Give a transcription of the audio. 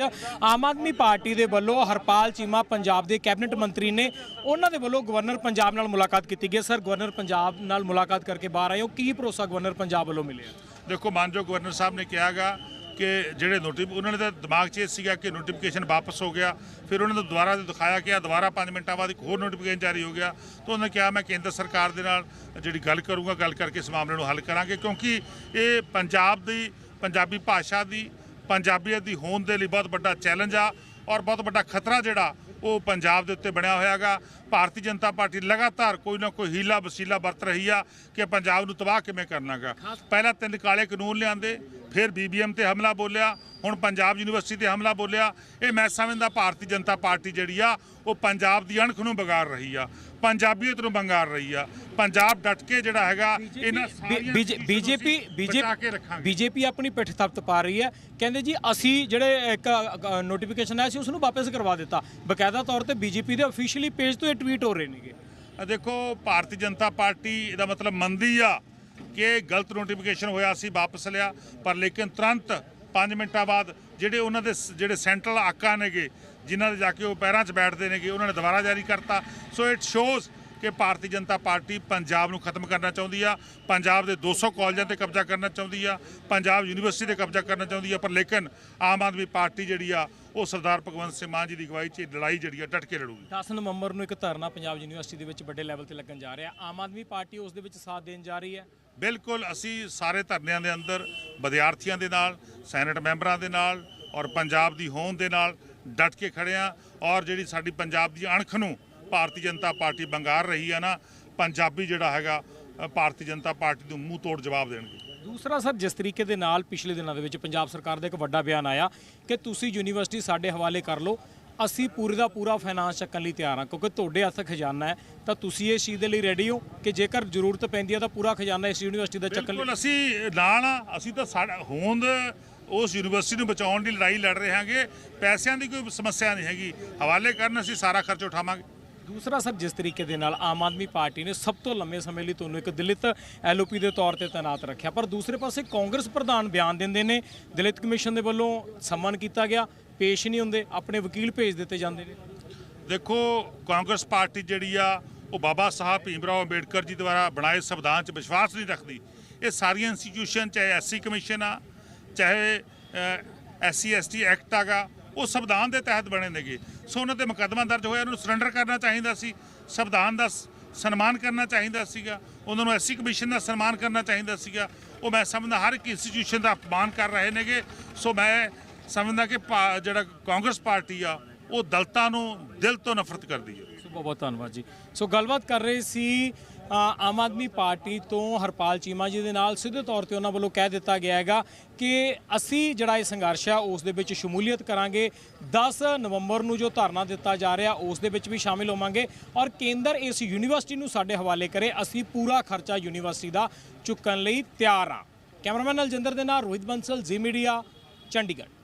Aam Aadmi party ਦੇ ਵੱਲੋਂ ਹਰਪਾਲ ਚੀਮਾ ਪੰਜਾਬ ਦੇ ਕੈਬਨਿਟ ਮੰਤਰੀ ਨੇ ਉਹਨਾਂ ਦੇ ਵੱਲੋਂ ਗਵਰਨਰ ਪੰਜਾਬ ਨਾਲ ਮੁਲਾਕਾਤ ਕੀਤੀ ਗਈ ਸਰ, ਗਵਰਨਰ ਪੰਜਾਬ ਨਾਲ ਮੁਲਾਕਾਤ ਕਰਕੇ ਬਾਹਰ ਆਏ ਹੋ। ਕੀ ਭਰੋਸਾ ਗਵਰਨਰ ਪੰਜਾਬ ਵੱਲੋਂ ਮਿਲਿਆ? ਦੇਖੋ ਮਾਨਯੋਗ ਗਵਰਨਰ ਸਾਹਿਬ ਨੇ ਕਿਹਾਗਾ ਕਿ ਜਿਹੜੇ ਨੋਟਿਫ, ਉਹਨਾਂ ਨੇ ਤਾਂ ਦਿਮਾਗ 'ਚ ਇਹ ਸੀਗਾ ਕਿ ਨੋਟੀਫਿਕੇਸ਼ਨ ਵਾਪਸ ਹੋ ਗਿਆ। ਫਿਰ ਉਹਨਾਂ ਨੂੰ ਦੁਬਾਰਾ ਦਿਖਾਇਆ ਕਿ ਆ ਦੁਬਾਰਾ 5 ਮਿੰਟਾਂ ਬਾਅਦ ਇੱਕ ਹੋਰ ਨੋਟੀਫਿਕੇਸ਼ਨ ਜਾਰੀ ਹੋ ਗਿਆ, ਤਾਂ ਉਹਨਾਂ ਨੇ ਕਿਹਾ, ਮੈਂ ਕੇਂਦਰ ਸਰਕਾਰ ਦੇ ਨਾਲ ਜਿਹੜੀ ਗੱਲ ਕਰੂੰਗਾ, ਗੱਲ ਕਰਕੇ ਇਸ ਮਾਮਲੇ ਨੂੰ ਹੱਲ ਕਰਾਂਗੇ। ਕਿਉਂਕਿ ਇਹ ਪੰਜਾਬ ਦੀ, ਪੰਜਾਬੀ ਭਾਸ਼ਾ ਦੀ ਪੰਜਾਬੀਅਤ ਦੀ ਹੋਂਦ ਦੇ ਲਈ ਬਹੁਤ ਵੱਡਾ ਚੈਲੰਜ ਆ ਔਰ ਬਹੁਤ ਵੱਡਾ ਖਤਰਾ ਜਿਹੜਾ ਉਹ ਪੰਜਾਬ ਦੇ ਉੱਤੇ ਬਣਿਆ ਹੋਇਆਗਾ ਭਾਰਤੀ ਜਨਤਾ ਪਾਰਟੀ ਲਗਾਤਾਰ ਕੋਈ ਨਾ ਕੋਈ ਹੀਲਾ ਵਸੀਲਾ ਵਰਤ ਰਹੀ ਆ ਕਿ ਪੰਜਾਬ ਨੂੰ ਤਬਾਹ ਕਿਵੇਂ ਕਰਨਾਗਾ। ਪਹਿਲਾਂ ਤਿੰਨ ਕਾਲੇ ਕਾਨੂੰਨ ਲਿਆਂਦੇ ਫਿਰ ਬੀਬੀਐਮ ਤੇ ਹਮਲਾ ਬੋਲਿਆ ਹੁਣ ਪੰਜਾਬ ਯੂਨੀਵਰਸਿਟੀ ਤੇ ਹਮਲਾ ਬੋਲਿਆ। ਇਹ ਮੈਂ ਸਮਝਦਾ ਭਾਰਤੀ ਜਨਤਾ ਪਾਰਟੀ ਜਿਹੜੀ ਆ ਉਹ ਪੰਜਾਬ ਦੀ ਅਣਖ ਨੂੰ ਵਿਗਾੜ ਰਹੀ ਆ ਪੰਜਾਬੀਅਤ ਨੂੰ ਵਿਗਾੜ ਰਹੀ ਆ। ਪੰਜਾਬ ਡਟ ਕੇ ਜਿਹੜਾ ਹੈਗਾ ਇਹਨਾਂ ਸਾਰੀਆਂ ਬੀਜੇਪੀ ਬੀਜੇਪੀ ਬੀਜੇਪੀ ਆਪਣੀ ਪਿੱਠ ਥਪਤ ਪਾ ਰਹੀ ਹੈ। ਕਹਿੰਦੇ ਜੀ ਅਸੀਂ ਜਿਹੜੇ ਇੱਕ ਨੋਟੀਫਿਕੇਸ਼ਨ ਆਇਆ ਸੀ ਉਸ ਨੂੰ ਵਾਪਸ ਕਰਵਾ ਦਿੱਤਾ। ਬਕਾਇਦਾ ਤੌਰ ਤੇ ਬੀਜੇਪੀ ਦੇ ਅਫੀਸ਼ੀਅਲੀ ਪੇਜ ਤੋਂ ਟਵੀਟ ਹੋ ਰਹੇ ਨੇਗੇ। ਆ ਦੇਖੋ, ਭਾਰਤੀ ਜਨਤਾ ਪਾਰਟੀ, ਇਹਦਾ ਮਤਲਬ ਮੰਨਦੀ ਆ ਕਿ ਗਲਤ ਨੋਟੀਫਿਕੇਸ਼ਨ ਹੋਇਆ ਸੀ, ਵਾਪਸ ਲਿਆ, ਪਰ ਲੇਕਿਨ ਤੁਰੰਤ 5 ਮਿੰਟਾਂ ਬਾਅਦ ਜਿਹੜੇ ਉਹਨਾਂ ਦੇ ਸ- ਜਿਹੜੇ ਸੈਂਟਰਲ ਆਕਾ ਨੇਗੇ, ਜਿਨ੍ਹਾਂ ਦੇ ਜਾ ਕੇ ਉਹ ਪੈਰਾਂ 'ਚ ਬੈਠਦੇ ਨੇਗੇ, ਉਹਨਾਂ ਨੇ ਦੁਬਾਰਾ ਜਾਰੀ ਕਰਤਾ। ਸੋ ਇਟ ਸ਼ੋਜ਼ ਕਿ ਭਾਰਤੀ ਜਨਤਾ ਪਾਰਟੀ ਪੰਜਾਬ ਨੂੰ ਖਤਮ ਕਰਨਾ ਚਾਹੁੰਦੀ ਆ ਪੰਜਾਬ ਦੇ 200 ਕਾਲਜਾਂ ਤੇ ਕਬਜ਼ਾ ਕਰਨਾ ਚਾਹੁੰਦੀ ਆ ਪੰਜਾਬ ਯੂਨੀਵਰਸਿਟੀ ਤੇ ਕਬਜ਼ਾ ਕਰਨਾ ਚਾਹੁੰਦੀ ਆ ਪਰ ਲੇਕਿਨ ਆਮ ਆਦਮੀ ਪਾਰਟੀ ਜਿਹੜੀ ਆ ਉਹ ਸਰਦਾਰ ਭਗਵੰਤ ਸਿੰਘ ਮਾਨ ਜੀ ਦੀ ਅਗਵਾਈ 'ਚ ਲੜਾਈ ਜਿਹੜੀ ਆ ਡਟ ਕੇ ਲੜੂਗੀ। 10 ਨਵੰਬਰ ਨੂੰ ਇੱਕ ਧਰਨਾ ਪੰਜਾਬ ਯੂਨੀਵਰਸਿਟੀ ਦੇ ਵਿੱਚ ਵੱਡੇ ਲੈਵਲ ਤੇ ਲੱਗਣ ਜਾ ਰਿਹਾ। ਆਮ ਆਦਮੀ ਪਾਰਟੀ ਉਸ ਦੇ ਵਿੱਚ ਸਾਥ ਦੇਣ ਜਾ ਰਹੀ ਹੈ। ਬਿਲਕੁਲ ਅਸੀਂ ਸਾਰੇ ਧਰਨਿਆਂ ਦੇ ਅੰਦਰ ਵਿਦਿਆਰਥੀਆਂ ਦੇ ਨਾਲ ਸੈਨੇਟ ਮੈਂਬਰਾਂ ਦੇ ਨਾਲ ਔਰ ਪੰਜਾਬ ਦੀ ਹੋਂਦ ਦੇ ਨਾਲ ਡਟ ਕੇ ਖੜੇ ਆ ਔਰ ਜਿਹੜੀ ਸਾਡੀ ਪੰਜਾਬ ਦੀ ਅਣਖ ਨੂੰ ਭਾਰਤੀ ਜਨਤਾ ਪਾਰਟੀ ਬੰਗਾਰ ਰਹੀ ਆ ਨਾ ਪੰਜਾਬੀ ਜਿਹੜਾ ਹੈਗਾ ਭਾਰਤੀ ਜਨਤਾ ਪਾਰਟੀ ਨੂੰ ਮੂੰਹ ਤੋੜ ਜਵਾਬ ਦੇਣਗੇ। ਦੂਸਰਾ ਸਰ ਜਿਸ ਤਰੀਕੇ ਦੇ ਨਾਲ ਪਿਛਲੇ ਦਿਨਾਂ ਦੇ ਵਿੱਚ ਪੰਜਾਬ ਸਰਕਾਰ ਦਾ ਇੱਕ ਵੱਡਾ ਬਿਆਨ ਆਇਆ ਕਿ ਤੁਸੀਂ ਯੂਨੀਵਰਸਿਟੀ ਸਾਡੇ ਹਵਾਲੇ ਕਰ ਲਓ ਅਸੀਂ ਪੂਰੇ ਦਾ ਪੂਰਾ ਫਾਈਨਾਂਸ ਚੱਕਣ ਲਈ ਤਿਆਰ ਹਾਂ ਕਿਉਂਕਿ ਤੁਹਾਡੇ ਹੱਥ ਖਜ਼ਾਨਾ ਹੈ ਤਾਂ ਤੁਸੀਂ ਇਸ ਚੀਜ਼ ਦੇ ਲਈ ਰੈਡੀ ਹੋ ਕਿ ਜੇਕਰ ਜ਼ਰੂਰਤ ਪੈਂਦੀ ਹੈ ਤਾਂ ਪੂਰਾ ਖਜ਼ਾਨਾ ਇਸ ਯੂਨੀਵਰਸਿਟੀ ਦਾ ਚੱਕਣ ਲਈ? ਬਿਲਕੁਲ ਅਸੀਂ ਨਾਲ ਆ ਅਸੀਂ ਤਾਂ ਸਾਡਾ ਹੋਂਦ ਉਸ ਯੂਨੀਵਰਸਿਟੀ ਨੂੰ ਬਚਾਉਣ ਦੀ ਲੜਾਈ ਲੜ ਰਹੇ ਹਾਂਗੇ ਪੈਸਿਆਂ ਦੀ ਕੋਈ ਸਮੱਸਿਆ ਨਹੀਂ ਹੈਗੀ। ਹਵਾਲੇ ਕਰਨ ਅਸੀਂ ਸਾਰਾ ਖਰਚ ਉਠਾਵਾਂਗੇ। ਦੂਸਰਾ ਸਰ, ਜਿਸ ਤਰੀਕੇ ਦੇ ਨਾਲ ਆਮ ਆਦਮੀ ਪਾਰਟੀ ਨੇ ਸਭ ਤੋਂ ਲੰਮੇ ਸਮੇਂ ਲਈ ਤੁਹਾਨੂੰ ਇੱਕ ਦਲਿਤ ਐਲਓਪੀ ਦੇ ਤੌਰ ਤੇ ਤਾਇਨਾਤ ਰੱਖਿਆ। ਪਰ ਦੂਸਰੇ ਪਾਸੇ ਕਾਂਗਰਸ ਪ੍ਰਧਾਨ ਬਿਆਨ ਦਿੰਦੇ ਨੇ, ਦਲਿਤ ਕਮਿਸ਼ਨ ਦੇ ਵੱਲੋਂ ਸੰਮਨ ਕੀਤਾ ਗਿਆ, ਪੇਸ਼ ਨਹੀਂ ਹੁੰਦੇ, ਆਪਣੇ ਵਕੀਲ ਭੇਜ ਦਿੱਤੇ ਜਾਂਦੇ ਨੇ। ਦੇਖੋ, ਕਾਂਗਰਸ ਪਾਰਟੀ ਜਿਹੜੀ ਆ, ਉਹ ਬਾਬਾ ਸਾਹਿਬ ਭੀਮਰਾਓ ਅੰਬੇਡਕਰ ਜੀ ਦੁਆਰਾ ਬਣਾਏ ਸੰਵਿਧਾਨ 'ਚ ਵਿਸ਼ਵਾਸ ਨਹੀਂ ਰੱਖਦੀ। ਇਹ ਸਾਰੀਆਂ ਇੰਸਟੀਟਿਊਸ਼ਨ ਚਾਹੇ ਐਸਸੀ ਕਮਿਸ਼ਨ ਆ, ਚਾਹੇ ਐਸਸੀ, ਐਸਟੀ ਐਕਟ ਆਗਾ ਉਹ ਸੰਵਿਧਾਨ ਦੇ ਤਹਿਤ ਬਣੇ ਨੇਗੇ। ਸੋ ਉਹਨਾਂ ਤੇ ਮੁਕੱਦਮਾ ਦਰਜ ਹੋਇਆ, ਉਹਨੂੰ ਸਰੈਂਡਰ ਕਰਨਾ ਚਾਹੀਦਾ ਸੀ। ਸੰਵਿਧਾਨ ਦਾ ਸਨਮਾਨ ਕਰਨਾ ਚਾਹੀਦਾ ਸੀਗਾ। ਉਹਨਾਂ ਨੂੰ ਐਸਸੀ ਕਮਿਸ਼ਨ ਦਾ ਸਨਮਾਨ ਕਰਨਾ ਚਾਹੀਦਾ ਸੀਗਾ। ਉਹ ਮੈਂ ਸਮਝਦਾ ਹਰ ਇੱਕ ਇੰਸਟੀਟਿਊਸ਼ਨ ਦਾ ਅਪਮਾਨ ਕਰ ਰਹੇ ਨੇਗੇ। ਸੋ ਮੈਂ ਸਮਝਦਾ ਕਿ ਭਾ- ਜਿਹੜਾ ਕਾਂਗਰਸ ਪਾਰਟੀ ਆ ਉਹ ਦਲਤਾਂ ਨੂੰ ਦਿਲ ਤੋਂ ਨਫ਼ਰਤ ਕਰਦੀ ਹੈ। ਸੋ ਬਹੁਤ ਬਹੁਤ ਧੰਨਵਾਦ ਜੀ। ਸੋ ਗੱਲਬਾਤ ਕਰ ਰਹੇ ਸੀ ਆਮ ਆਦਮੀ ਪਾਰਟੀ ਤੋਂ ਹਰਪਾਲ ਚੀਮਾ ਜੀ ਦੇ ਨਾਲ। ਸਿੱਧੇ ਤੌਰ ਤੇ ਉਹਨਾਂ ਵੱਲੋਂ ਕਹਿ ਦਿੱਤਾ ਗਿਆ ਹੈਗਾ ਕਿ ਅਸੀਂ ਜਿਹੜਾ ਇਹ ਸੰਘਰਸ਼ ਆ, ਉਸ ਦੇ ਵਿੱਚ ਸ਼ਮੂਲੀਅਤ ਕਰਾਂਗੇ। 10 ਨਵੰਬਰ ਨੂੰ ਜੋ ਧਰਨਾ ਦਿੱਤਾ ਜਾ ਰਿਹਾ, ਉਸ ਦੇ ਵਿੱਚ ਵੀ ਸ਼ਾਮਿਲ ਹੋਵਾਂਗੇ। ਔਰ ਕੇਂਦਰ ਇਸ ਯੂਨੀਵਰਸਿਟੀ ਨੂੰ ਸਾਡੇ ਹਵਾਲੇ ਕਰੇ। ਅਸੀਂ ਪੂਰਾ ਖਰਚਾ ਯੂਨੀਵਰਸਿਟੀ ਦਾ ਚੁੱਕਣ ਲਈ ਤਿਆਰ ਆ ਕੈਮਰਾਮੈਨ ਅਲਜਿੰਦਰ ਦੇ ਨਾਲ ਰੋਹਿਤ ਬੰਸਲ, ਜੀ ਮੀਡੀਆ, ਚੰਡੀਗੜ੍ਹ।